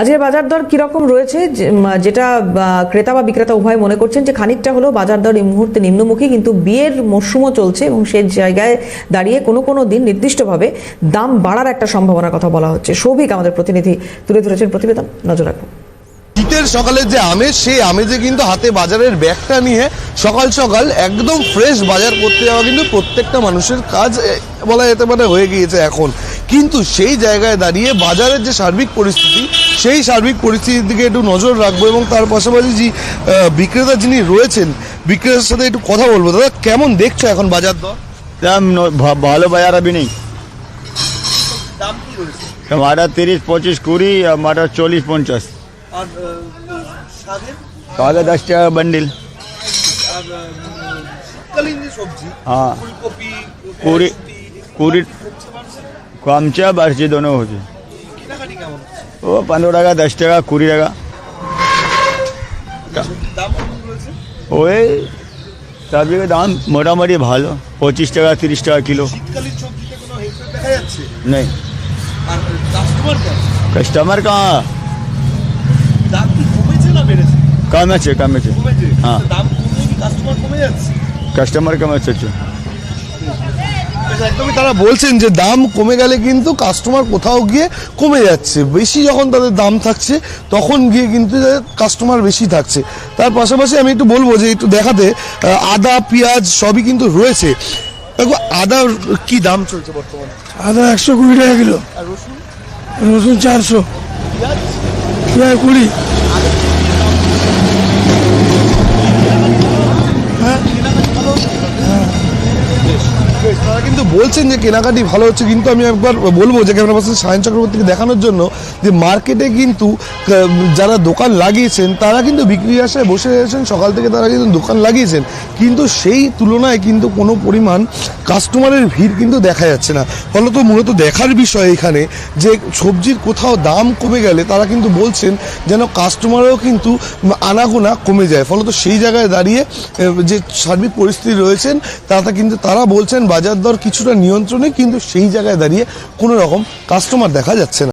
আজকের বাজার দর কীরকম রয়েছে? যেটা ক্রেতা বা বিক্রেতা উভয় মনে করছেন যে খানিকটা হলেও বাজার দর এই মুহূর্তে নিম্নমুখী, কিন্তু বিয়ের মরশুমও চলছে এবং সেই জায়গায় দাঁড়িয়ে কোনো কোনো দিন নির্দিষ্টভাবে দাম বাড়ার একটা সম্ভাবনার কথা বলা হচ্ছে। সৌভিক, আমাদের প্রতিনিধি, তুলে ধরেছেন প্রতিবেদন। নজর রাখুন। শীতের সকালের যে আমেজ, সেই আমেজে কিন্তু হাতে বাজারের ব্যাগটা নিয়ে সকাল সকাল একদম ফ্রেশ বাজার করতে যাওয়া কিন্তু প্রত্যেকটা মানুষের কাজ বলা যেতে পারে, হয়ে গিয়েছে এখন। কিন্তু সেই জায়গায় দাঁড়িয়ে বাজারের যে সার্বিক পরিস্থিতি সেই সার্বিক পরিস্থিতির দিকে একটু নজর রাখব এবং তার পাশাপাশি যে বিক্রেতা যিনি রয়েছেন বিক্রেতার সাথে একটু কথা বলব। দাদা কেমন দেখছ এখন বাজার দর? দাম ভালো বাজার আমি নেই। মাটা তিরিশ পঁচিশ কুড়ি আর মাটা চল্লিশ পঞ্চাশ। তাহলে দশ টাকা বান্ডিল হ্যাঁ। কুড়ি কুড়ি কামচা বাড়ছে দোনো হচ্ছে। ও পনেরো টাকা দশ টাকা কুড়ি টাকা। ওই চার বিঘে দাম মোটামুটি ভালো পঁচিশ টাকা তিরিশ টাকা কিলো। নেই। কাস্টমার কা? কমেছে কমেছে হ্যাঁ। কাস্টমার কমেছে একদমই তারা বলছেন যে দাম কমে গেলে কিন্তু কাস্টমার কোথাও গিয়ে কমে যাচ্ছে। বেশি যখন তাদের দাম থাকছে তখন গিয়ে কিন্তু কাস্টমার বেশি থাকছে। তার পাশাপাশি আমি একটু বলব যে একটু দেখাতে আদা পেঁয়াজ সবই কিন্তু রয়েছে। দেখো আদার কি দাম চলছে বর্তমানে? আদা একশো কুড়ি টাকা কিলো। রসুন? রসুন চারশো। পেঁয়াজ? কুড়ি। বেশ, তারা কিন্তু বলছেন যে কেনাকাটি ভালো হচ্ছে, কিন্তু আমি একবার বলব যে ক্যামেরা পার্সন সায়ন চক্রবর্তীকে দেখানোর জন্য যে মার্কেটে কিন্তু যারা দোকান লাগিয়েছেন, তারা কিন্তু বিক্রি আশায় বসে রয়েছেন, সকাল থেকে তারা কিন্তু দোকান লাগিয়েছেন। কিন্তু সেই তুলনায় কিন্তু কোনো পরিমাণ কাস্টমারের ভিড় কিন্তু দেখা যাচ্ছে না। ফলত মূলত দেখার বিষয় এখানে যে সবজির কোথাও দাম কমে গেলে তারা কিন্তু বলছেন যেন কাস্টমারও কিন্তু আনাগোনা কমে যায়। ফলত সেই জায়গায় দাঁড়িয়ে যে সার্বিক পরিস্থিতি রয়েছেন, তাতে কিন্তু তারা বলছেন বাজার দর কিছুটা নিয়ন্ত্রণে কিন্তু সেই জায়গায় দাঁড়িয়ে কোনো রকম কাস্টমার দেখা যাচ্ছে না।